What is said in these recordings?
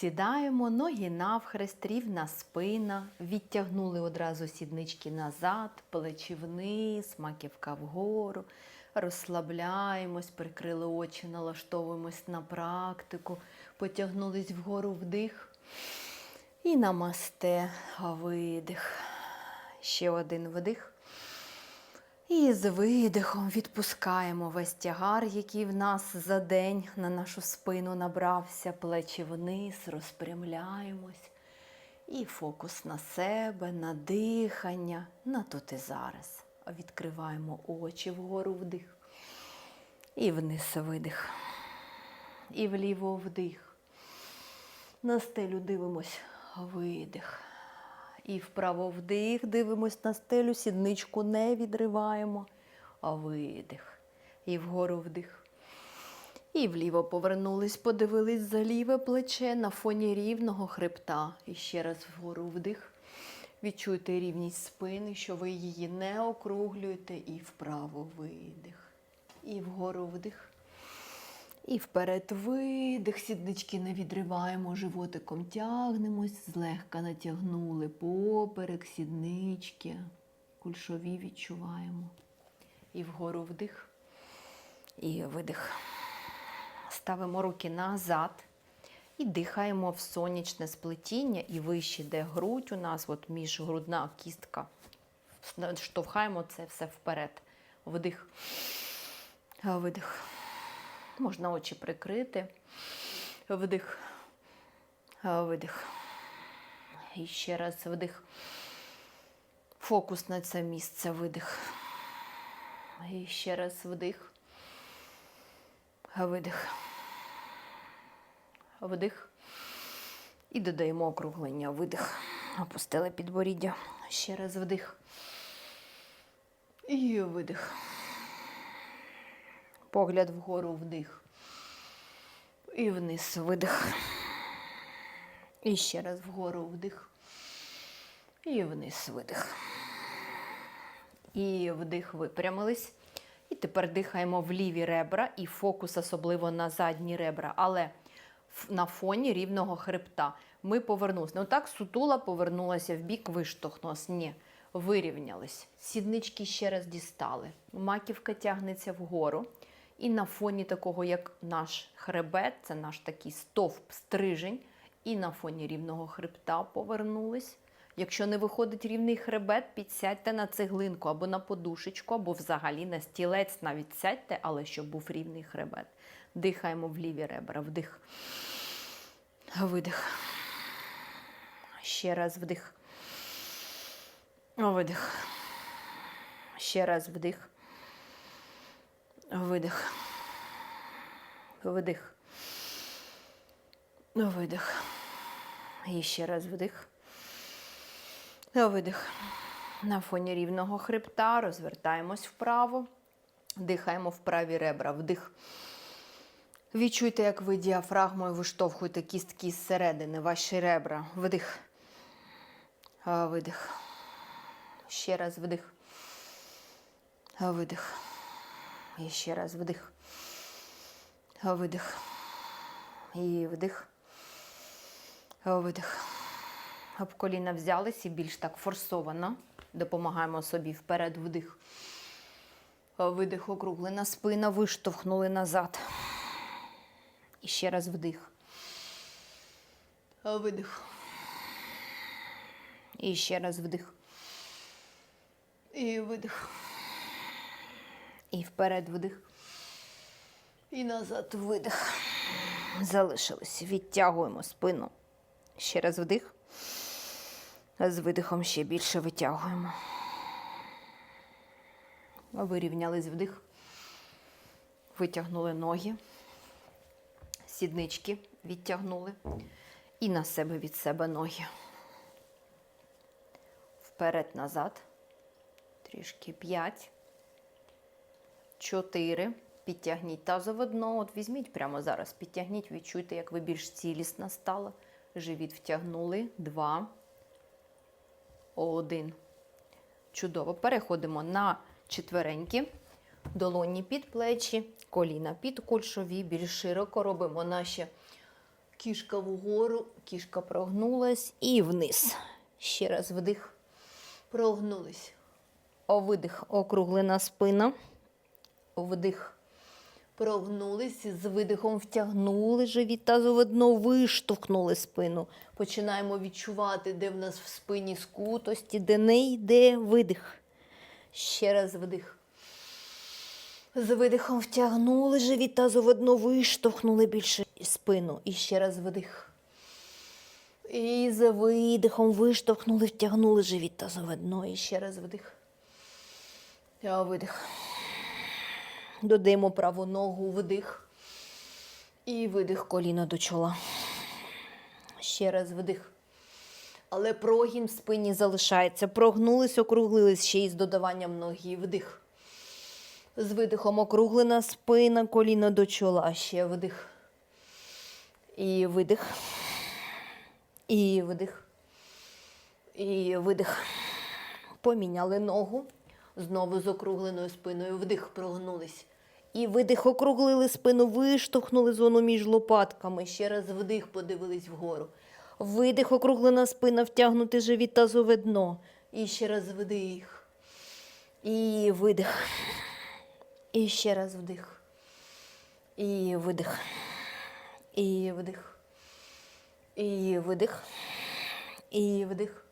Сідаємо, ноги навхрест, рівна спина, відтягнули одразу сіднички назад, плечі вниз, маківка вгору, розслабляємось, прикрили очі, налаштовуємось на практику, потягнулись вгору вдих і намасте, видих. Ще один вдих. І з видихом відпускаємо весь тягар, який в нас за день на нашу спину набрався, плечі вниз, розпрямляємось. І фокус на себе, на дихання, на тут і зараз. Відкриваємо очі вгору вдих. І вниз видих. І вліво вдих. На стелю дивимось, видих. І вправо вдих, дивимось на стелю, сідничку не відриваємо, а видих. І вгору вдих. І вліво повернулись, подивились за ліве плече на фоні рівного хребта. І ще раз вгору вдих. Відчуйте рівність спини, що ви її не округлюєте, і вправо видих. І вгору вдих. І вперед видих, сіднички не відриваємо, животиком тягнемось, злегка натягнули поперек, сіднички, кульшові відчуваємо. І вгору вдих, і видих. Ставимо руки назад і дихаємо в сонячне сплетіння і вище, де грудь у нас, от міжгрудна кістка. Штовхаємо це все вперед. Вдих, видих. Можна очі прикрити. Вдих. Видих. І ще раз вдих. Фокус на це місце. Видих. І ще раз вдих. Видих. Вдих. І додаємо округлення. Видих. Опустили підборіддя. Ще раз вдих. І видих. Погляд вгору вдих. І вниз видих. І ще раз вгору вдих. І вниз видих. І вдих випрямились. І тепер дихаємо в ліві ребра і фокус особливо на задні ребра, але на фоні рівного хребта. Ми повернулися. Не отак сутула повернулася в бік, виштовхнулася. Ні. Вирівнялись. Сіднички ще раз дістали. Маківка тягнеться вгору. І на фоні такого, як наш хребет, це наш такий стовп, стрижень, і на фоні рівного хребта повернулись. Якщо не виходить рівний хребет, підсядьте на цеглинку або на подушечку, або взагалі на стілець навіть сядьте, але щоб був рівний хребет. Дихаємо в ліві ребра. Вдих. Видих. Ще раз вдих. Видих. Ще раз вдих. Видих. Видих. Видих. І ще раз вдих. Видих. На фоні рівного хребта розвертаємось вправо. Дихаємо в праві ребра. Вдих. Відчуйте, як ви діафрагмою виштовхуєте кістки зсередини, ваші ребра. Вдих. Видих. Ще раз вдих. Видих. І ще раз вдих. Видих. І вдих. Видих. Об коліна взялись і більш так форсовано. Допомагаємо собі вперед вдих. Видих, округлена спина, виштовхнули назад. І ще раз вдих. Видих. І ще раз вдих. І видих. І вперед вдих. І назад видих. Залишились. Відтягуємо спину. Ще раз вдих. З видихом ще більше витягуємо. Вирівнялись вдих. Витягнули ноги. Сіднички відтягнули. І на себе від себе ноги. Вперед назад. Трішки п'ять. Чотири. Підтягніть тазове дно. От візьміть прямо зараз. Підтягніть, відчуйте, як ви більш цілісна стала. Живіт втягнули. Два. Один. Чудово. Переходимо на четвереньки. Долоні під плечі, коліна під кульшові. Більш широко робимо наші Кішка вгору, кішка прогнулась і вниз. Ще раз вдих. Прогнулись. О, видих, округлена спина. Вдих. Прогнулись, з видихом втягнули живіт тазовидно, виштовхнули спину. Починаємо відчувати, де в нас в спині скутості, де не йде видих. Ще раз вдих. З видихом втягнули живіт тазовидно, виштовхнули більше спину. І ще раз вдих. І з видихом виштовхнули, втягнули живіт тазовидно. І ще раз вдих. А видих. Додаємо праву ногу вдих. І видих коліна до чола. Ще раз вдих. Але прогін в спині залишається. Прогнулись, округлились ще й з додаванням ноги. Вдих. З видихом округлена спина, коліна до чола. Ще вдих. І видих. І видих. І видих. Поміняли ногу. Знову з округленою спиною. Вдих, прогнулись. І видих, округлили спину, виштовхнули зону між лопатками. Ще раз вдих, подивились вгору. Видих, округлена спина, втягнути живіт тазове дно. І ще раз вдих. І видих. І ще раз вдих. І видих. І вдих. І видих. І вдих.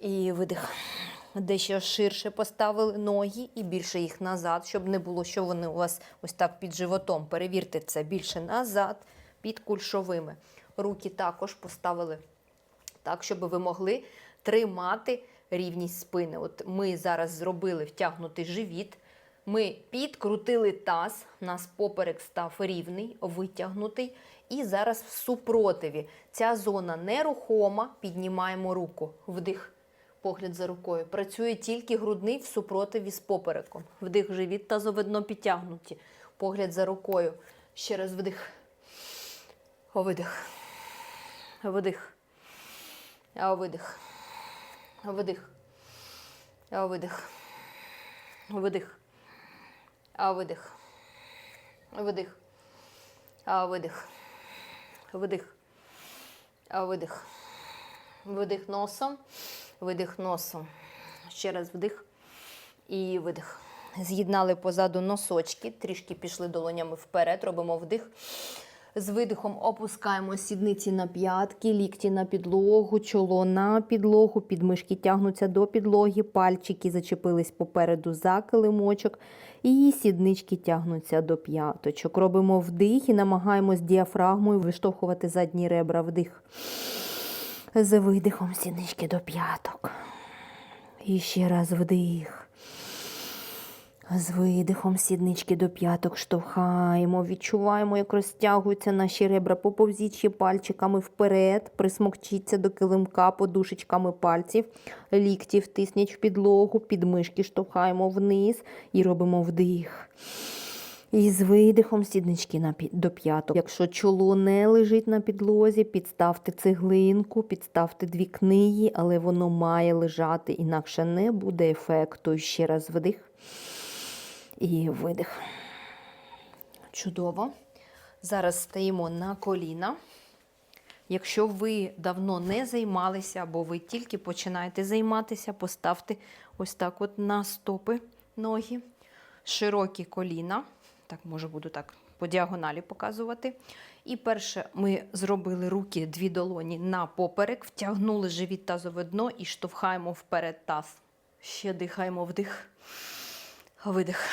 І видих. Дещо ширше поставили ноги і більше їх назад, щоб не було, що вони у вас ось так під животом. Перевірте це більше назад, під кульшовими. Руки також поставили так, щоб ви могли тримати рівність спини. От ми зараз зробили втягнутий живіт. Ми підкрутили таз, нас поперек став рівний, витягнутий. І зараз в супротиві. Ця зона нерухома, піднімаємо руку. Вдих, погляд за рукою. Працює тільки грудний в супротиві з попереком. Вдих, живіт, тазовидно підтягнуті. Погляд за рукою. Ще раз вдих. Видих. Видих. Видих. Видих. Видих. Видих. Видих. Видих. Видих. Видих. Видих. Видих носом. Видих носом. Ще раз вдих. І видих. З'єднали позаду носочки, трішки пішли долонями вперед, робимо вдих. З видихом опускаємо сідниці на п'ятки, лікті на підлогу, чоло на підлогу, підмишки тягнуться до підлоги, пальчики зачепились попереду за килимочок. І сіднички тягнуться до п'яточок. Робимо вдих і намагаємось діафрагмою виштовхувати задні ребра. Вдих. З видихом сіднички до п'яток. І ще раз вдих. З видихом сіднички до п'яток штовхаємо, відчуваємо, як розтягуються наші ребра. Поповзіть ще пальчиками вперед, присмокчіться до килимка подушечками пальців, лікті втисніть в підлогу, підмишки штовхаємо вниз і робимо вдих. І з видихом сіднички до п'яток. Якщо чоло не лежить на підлозі, підставте цеглинку, підставте дві книги, але воно має лежати, інакше не буде ефекту. Ще раз вдих. І видих. Чудово. Зараз стаємо на коліна. Якщо ви давно не займалися, або ви тільки починаєте займатися, поставте ось так от на стопи ноги, широкі коліна. Так, може, буду так по діагоналі показувати. І перше, ми зробили руки, дві долоні на поперек, втягнули живіт тазове дно і штовхаємо вперед таз. Ще дихаємо вдих. Видих.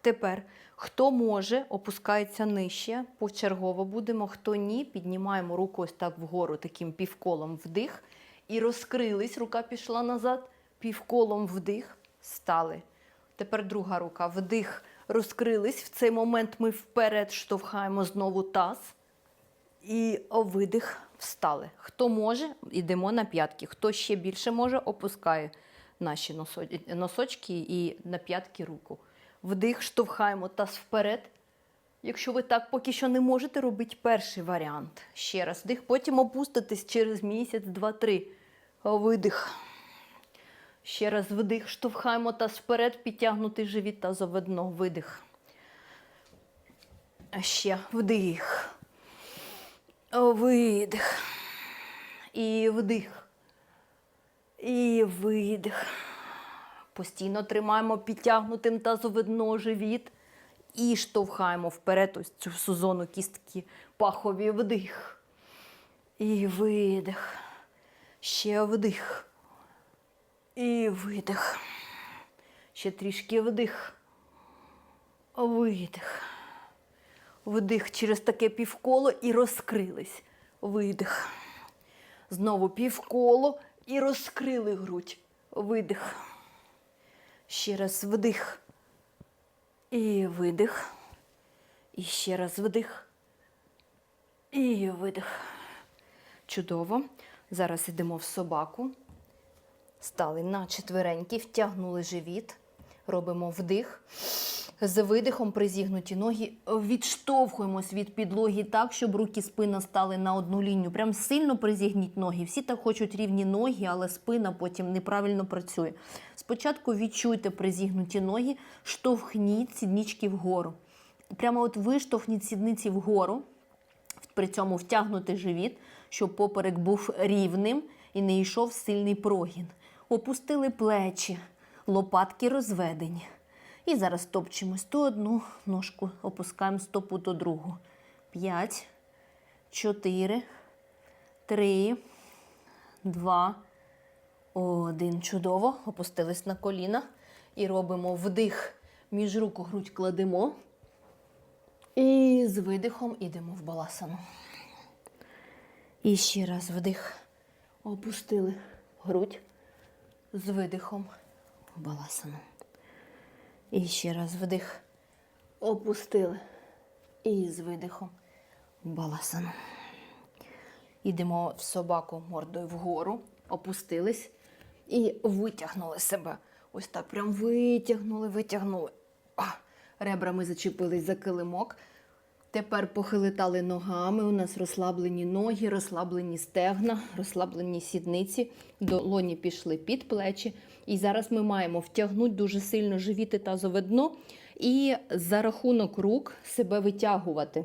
Тепер, хто може, опускається нижче, почергово будемо. Хто ні, піднімаємо руку ось так вгору, таким півколом вдих. І розкрились, рука пішла назад, півколом вдих, стали. Тепер друга рука, вдих, розкрились. В цей момент ми вперед штовхаємо знову таз. І видих, встали. Хто може, йдемо на п'ятки. Хто ще більше може, опускає наші носочки і на п'ятки руку. Вдих, штовхаємо таз вперед. Якщо ви так поки що не можете, робити перший варіант. Ще раз вдих, потім опуститись через місяць, два-три. Видих. Ще раз вдих, штовхаємо таз вперед, підтягнутий живіт тазове дно. Видих. Ще вдих. Видих. І вдих. І видих. Постійно тримаємо підтягнутим тазовидно живіт. І штовхаємо вперед ось цю зону кістки. Пахові вдих. І видих. Ще вдих. І видих. Ще трішки вдих. Видих. Вдих через таке півколо і розкрились. Видих. Знову півколо і розкрили грудь. Видих. Ще раз вдих. І видих. І ще раз вдих. І видих. Чудово. Зараз йдемо в собаку. Стали на четвереньки, втягнули живіт. Робимо вдих. З видихом призігнуті ноги. Відштовхуємось від підлоги так, щоб руки спина стали на одну лінію. Прям сильно призігніть ноги. Всі так хочуть рівні ноги, але спина потім неправильно працює. Спочатку відчуйте призігнуті ноги, штовхніть сіднички вгору. Прямо от виштовхніть сідниці вгору, при цьому втягнути живіт, щоб поперек був рівним і не йшов сильний прогін. Опустили плечі, лопатки розведені. І зараз топчемось то одну ножку, опускаємо стопу, то другу. П'ять, чотири, три, два, один. Чудово. Опустились на коліна. І робимо вдих. Між руку грудь кладемо. І з видихом ідемо в баласану. І ще раз вдих. Опустили грудь з видихом в. І ще раз вдих. Опустили. І з видихом в. Ідемо в собаку мордою вгору, опустились і витягнули себе. Ось так прям витягнули, витягнули. Ребрами зачепились за килимок. Тепер похилитали ногами. У нас розслаблені ноги, розслаблені стегна, розслаблені сідниці. Долоні пішли під плечі. І зараз ми маємо втягнути дуже сильно живіт і тазове дно і за рахунок рук себе витягувати.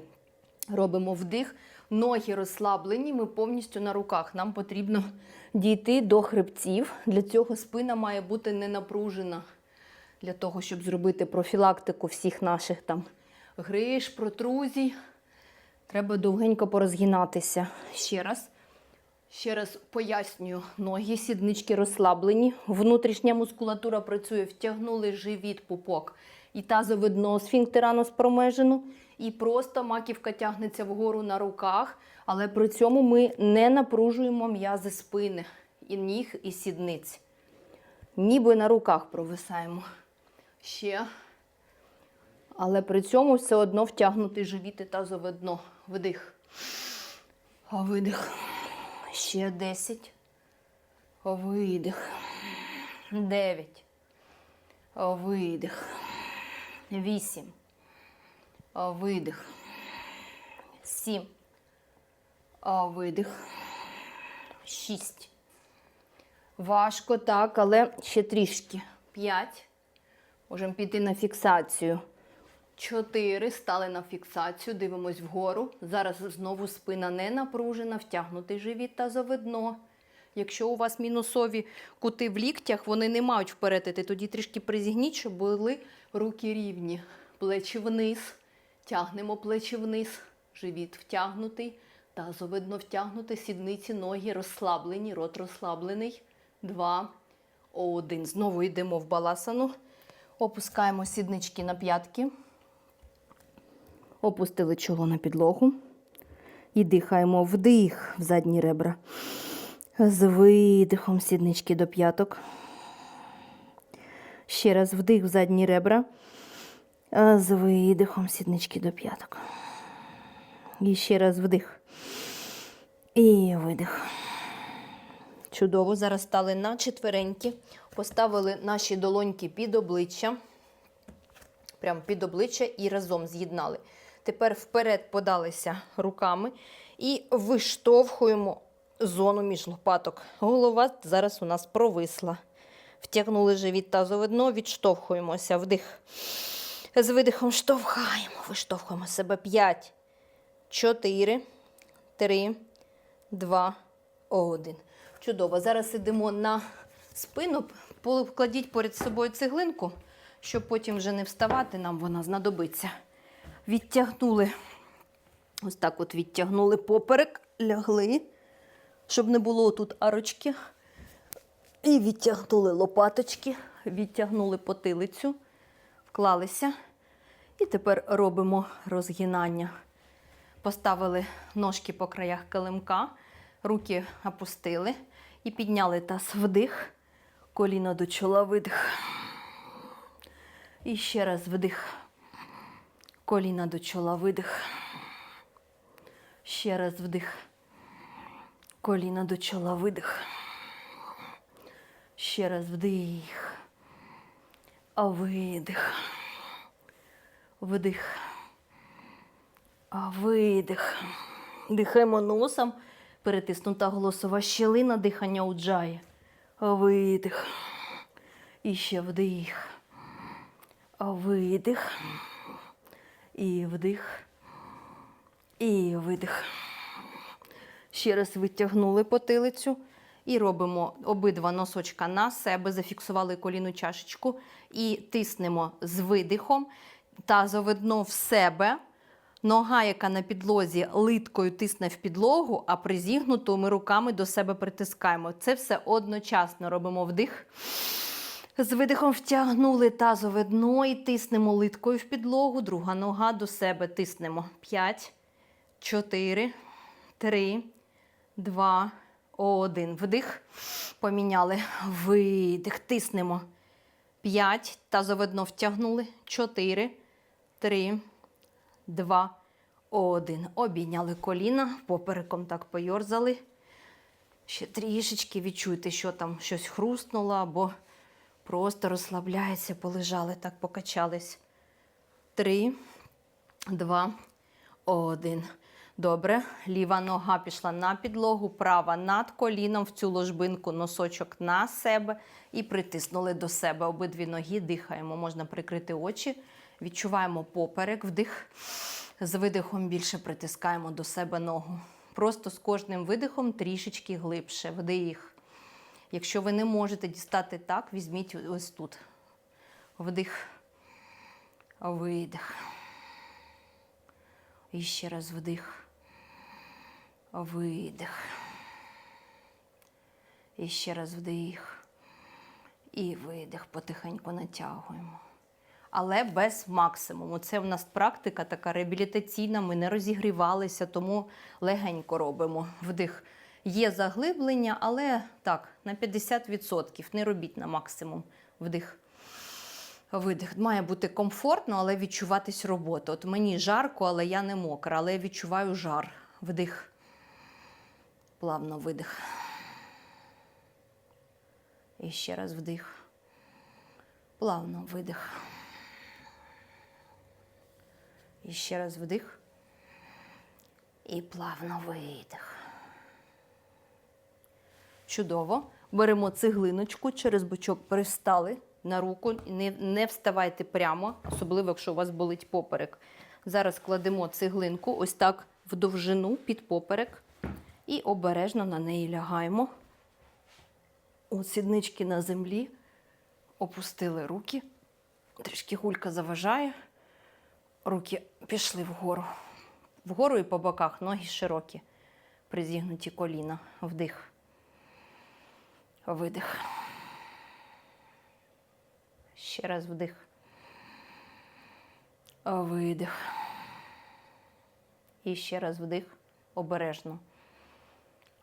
Робимо вдих, ноги розслаблені, ми повністю на руках. Нам потрібно дійти до хребців. Для цього спина має бути не напружена. Для того, щоб зробити профілактику всіх наших там гриж, протрузій. Треба довгенько порозгинатися. Ще раз. Ще раз пояснюю, ноги, сіднички розслаблені, внутрішня мускулатура працює, втягнули живіт, пупок і тазове дно сфінктеранус промежину, і просто маківка тягнеться вгору на руках, але при цьому ми не напружуємо м'язи спини і ніг, і сідниць. Ніби на руках провисаємо. Ще. Але при цьому все одно втягнутий живіт і тазове. Вдих. Видих. Ще 10. Видих. 9. Видих. 8. Видих. 7. Видих. 6. Важко, так, але ще трішки. 5. Можемо піти на фіксацію. Чотири. Стали на фіксацію, дивимось вгору. Зараз знову спина не напружена, втягнутий живіт та завидно. Якщо у вас мінусові кути в ліктях, вони не мають вперед тоді трішки призігніть, щоб були руки рівні. Плечі вниз. Тягнемо плечі вниз. Живіт втягнутий, тазовидно втягнутий, сідниці, ноги розслаблені, рот розслаблений. Два. Один. Знову йдемо в баласану. Опускаємо сіднички на п'ятки. Опустили чоло на підлогу. І дихаємо вдих в задні ребра. З видихом сіднички до п'яток. Ще раз вдих в задні ребра. З видихом сіднички до п'яток. І ще раз вдих. І видих. Чудово. Зараз стали на четвереньки. Поставили наші долоньки під обличчя. Прямо під обличчя і разом з'єднали. Тепер вперед подалися руками і виштовхуємо зону між лопаток. Голова зараз у нас провисла. Втягнули живіт тазове дно, відштовхуємося. Вдих. З видихом штовхаємо, виштовхуємо себе. 5, 4, три, два, один. Чудово. Зараз йдемо на спину. Покладіть поряд з собою цеглинку, щоб потім вже не вставати, нам вона знадобиться. Відтягнули. Ось так от відтягнули поперек, лягли, щоб не було тут арочки. І відтягнули лопаточки, відтягнули потилицю, вклалися. І тепер робимо розгинання. Поставили ножки по краях килимка, руки опустили і підняли таз вдих, коліно до чола видих. І ще раз вдих. Коліна до чола видих. Ще раз вдих. Коліна до чола видих. Ще раз вдих. А видих. Вдих. А видих. Дихаємо носом. Перетиснута голосова щелина, дихання уджає. А видих. І ще вдих. А видих. І вдих. І видих. Ще раз витягнули потилицю. І робимо обидва носочка на себе, зафіксували коліну чашечку і тиснемо з видихом. Тазове дно в себе. Нога, яка на підлозі литкою тисне в підлогу, а призігнуту ми руками до себе притискаємо. Це все одночасно робимо вдих. З видихом втягнули тазове дно і тиснемо литкою в підлогу. Друга нога до себе тиснемо. 5, 4, 3, 2, 1. Вдих. Поміняли. Видих. Тиснемо. 5. Тазове дно втягнули. 4, 3, 2, 1. Обійняли коліна. Попереком так пойорзали. Ще трішечки відчуйте, що там щось хрустнуло або просто розслабляється, полежали, так покачались. Три, два, один. Добре. Ліва нога пішла на підлогу, права над коліном в цю ложбинку, носочок на себе і притиснули до себе обидві ноги, дихаємо. Можна прикрити очі, відчуваємо поперек, вдих. З видихом більше притискаємо до себе ногу. Просто з кожним видихом трішечки глибше. Вдих. Якщо ви не можете дістати так, візьміть ось тут. Вдих, видих. І ще раз вдих. Видих. І ще раз вдих. І видих. Потихеньку натягуємо. Але без максимуму. Це в нас практика така реабілітаційна, ми не розігрівалися, тому легенько робимо вдих. Є заглиблення, але так, на 50%. Не робіть на максимум вдих. Видих. Має бути комфортно, але відчуватись робота. От мені жарко, але я не мокра, але я відчуваю жар. Вдих. Плавно видих. І ще раз вдих. Плавно видих. І ще раз вдих. І плавно видих. Чудово. Беремо цеглиночку, через бочок перестали на руку. Не, не вставайте прямо, особливо, якщо у вас болить поперек. Зараз кладемо цеглинку ось так в довжину під поперек і обережно на неї лягаємо. У сіднички на землі. Опустили руки. Трішки гулька заважає. Руки пішли вгору. Вгору і по боках ноги широкі, призігнуті коліна. Вдих. Видих. Ще раз вдих. Видих. І ще раз вдих. Обережно.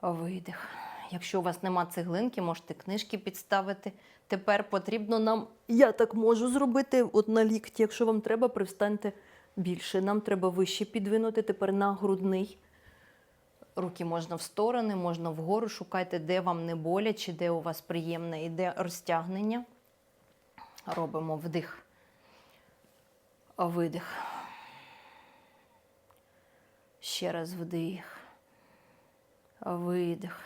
Видих. Якщо у вас нема цеглинки, можете книжки підставити. Тепер потрібно нам, я так можу зробити, от на лікті, якщо вам треба, привстаньте більше. Нам треба вище підвинути тепер на грудний. Руки можна в сторони, можна вгору. Шукайте, де вам не боляче, де у вас приємне і де розтягнення. Робимо вдих, видих. Ще раз вдих, видих.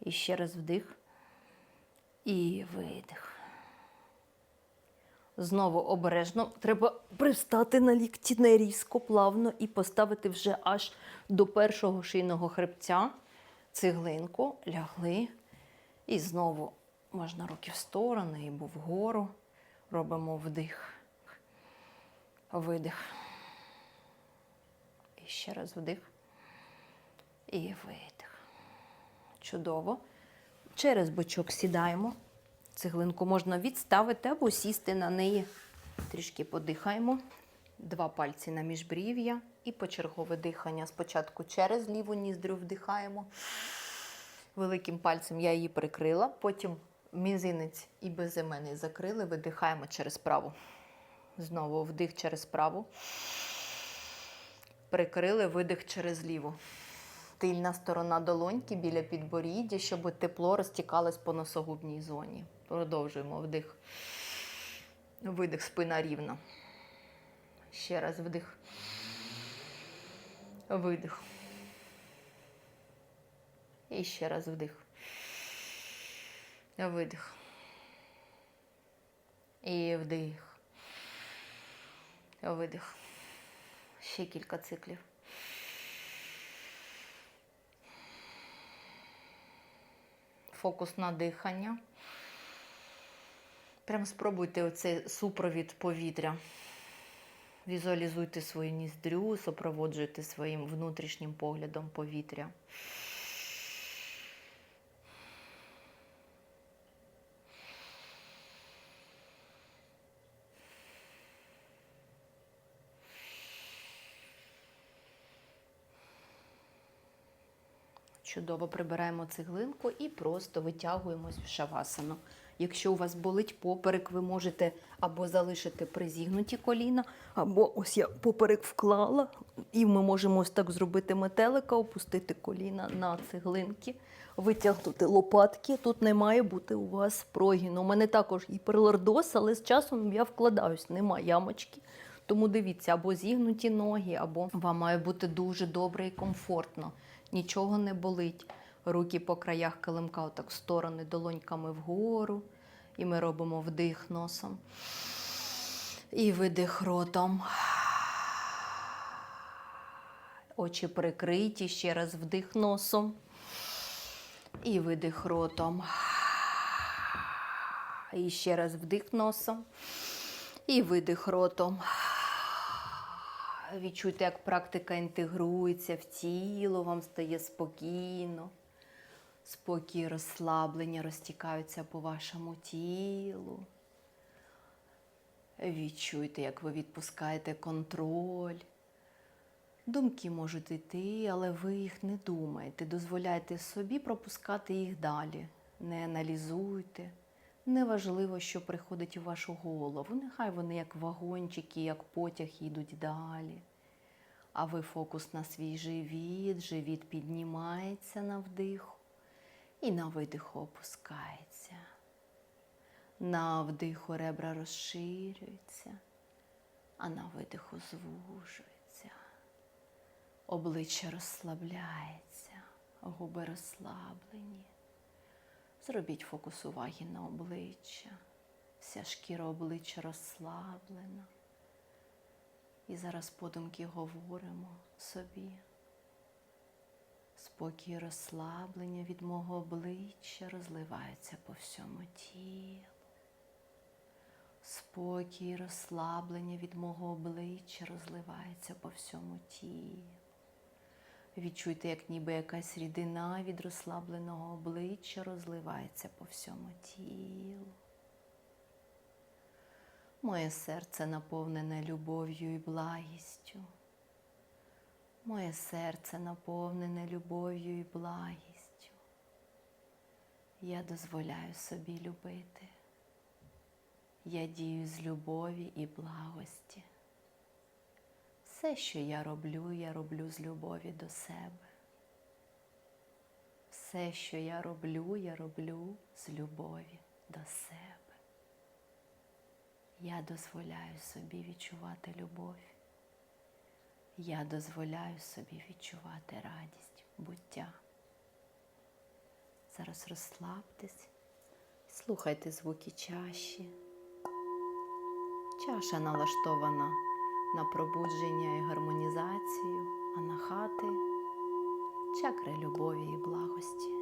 І ще раз вдих і видих. Знову обережно. Треба пристати на лікті не різко, плавно і поставити вже аж до першого шийного хребця. Цеглинку лягли. І знову можна руки в сторони або вгору. Робимо вдих. Видих. І ще раз вдих. І видих. Чудово. Через бочок сідаємо. Цеглинку можна відставити або сісти на неї. Трішки подихаємо. Два пальці на міжбрів'я і почергове дихання. Спочатку через ліву ніздрю вдихаємо. Великим пальцем я її прикрила, потім мізинець і безіменний закрили, видихаємо через праву. Знову вдих через праву. Прикрили видих через ліву. Тильна сторона долоньки біля підборіддя, щоб тепло розтікалось по носогубній зоні. Продовжуємо вдих. Видих, спина рівна. Ще раз вдих. Видих. І ще раз вдих. Видих. І вдих. Видих. Ще кілька циклів. Фокус на дихання. Прям спробуйте оцей супровід повітря. Візуалізуйте свою ніздрю, супроводжуйте своїм внутрішнім поглядом повітря. Чудово прибираємо цеглинку і просто витягуємось в шавасану. Якщо у вас болить поперек, ви можете або залишити призігнуті коліна, або ось я поперек вклала, і ми можемо ось так зробити метелика, опустити коліна на цеглинки, витягнути лопатки. Тут не має бути у вас прогіну. У мене також гіперлордоз, але з часом я вкладаюсь, нема ямочки. Тому дивіться, або зігнуті ноги, або вам має бути дуже добре і комфортно. Нічого не болить. Руки по краях килимка, отак в сторони, долоньками вгору. І ми робимо вдих носом. І видих ротом. Очі прикриті, ще раз вдих носом. І видих ротом. І ще раз вдих носом. І видих ротом. Відчуйте, як практика інтегрується в тіло, вам стає спокійно. Спокій, розслаблення розтікаються по вашому тілу. Відчуйте, як ви відпускаєте контроль. Думки можуть йти, але ви їх не думаєте. Дозволяйте собі пропускати їх далі. Не аналізуйте. Неважливо, що приходить у вашу голову. Нехай вони як вагончики, як потяг їдуть далі. А ви фокус на свій живіт, живіт піднімається на вдиху і на видиху опускається. На вдиху ребра розширюються, а на видиху звужуються. Обличчя розслабляється, губи розслаблені. Зробіть фокус уваги на обличчя. Вся шкіра обличчя розслаблена. І зараз подумки говоримо собі. Спокій розслаблення від мого обличчя розливаються по всьому тілу. Спокій розслаблення від мого обличчя розливається по всьому тілу. Відчуйте, як ніби якась рідина від розслабленого обличчя розливається по всьому тілу. Моє серце наповнене любов'ю і благістю. Моє серце наповнене любов'ю і благістю. Я дозволяю собі любити. Я дію з любові і благості. Все, що я роблю, я роблю з любові до себе. Все, що я роблю, я роблю з любові до себе. Я дозволяю собі відчувати любов. Я дозволяю собі відчувати радість, буття. Зараз розслабтесь, слухайте звуки чаші. Чаша налаштована на пробудження і гармонізацію, а на хати чакри любові і благості.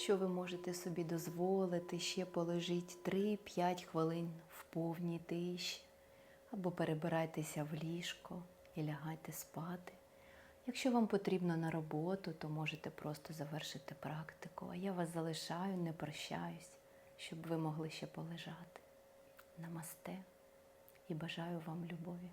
Якщо ви можете собі дозволити, ще полежіть 3-5 хвилин в повній тиші, або перебирайтеся в ліжко і лягайте спати. Якщо вам потрібно на роботу, то можете просто завершити практику. А я вас залишаю, не прощаюсь, щоб ви могли ще полежати. Намасте і бажаю вам любові.